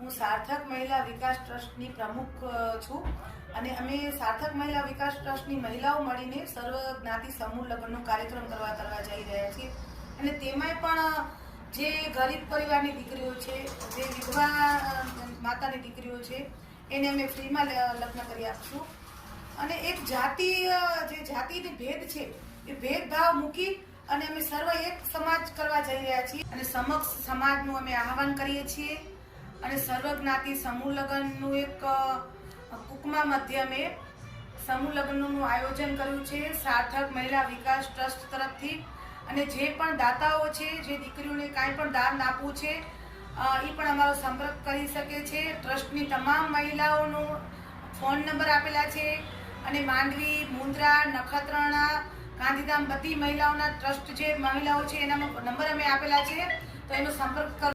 હું સાર્થક મહિલા વિકાસ ટ્રસ્ટની પ્રમુખ છું. અને અમે સાર્થક મહિલા વિકાસ ટ્રસ્ટની મહિલાઓ મળીને સર્વ જ્ઞાતિ સમૂહ લગ્નનો કાર્યક્રમ કરવા કરવા જઈ રહ્યા છીએ. અને તેમાંય પણ જે ગરીબ પરિવારની દીકરીઓ છે, જે વિધવા માતાની દીકરીઓ છે, એને અમે ફ્રીમાં લગ્ન કરી આપશું. અને એક જાતિ જે જાતિની ભેદ છે, એ ભેદભાવ મૂકી અને અમે સર્વ એક સમાજ કરવા જઈ રહ્યા છીએ અને સમક્ષ સમાજનું અમે આહવાન કરીએ છીએ અને સર્વ જ્ઞાતિ સમૂહ લગ્નનું એક કુકમા મધ્યમે સમૂહ લગ્નનું આયોજન કર્યું છે. સાર્થક મહિલા વિકાસ ટ્રસ્ટ તરફથી અને જે પણ દાતાઓ છે, જે દીકરીઓને કાંઈ પણ દાન આપવું છે એ પણ અમારો સંપર્ક કરી શકે છે. ટ્રસ્ટની તમામ મહિલાઓનો ફોન નંબર આપેલા છે અને માંડવી, મુન્દ્રા, નખત્રાણા ગાંધીધામ બધી મહિલાઓના ટ્રસ્ટ જે મહિલાઓ છે એના નંબર અમે આપેલા છે, તો એનો સંપર્ક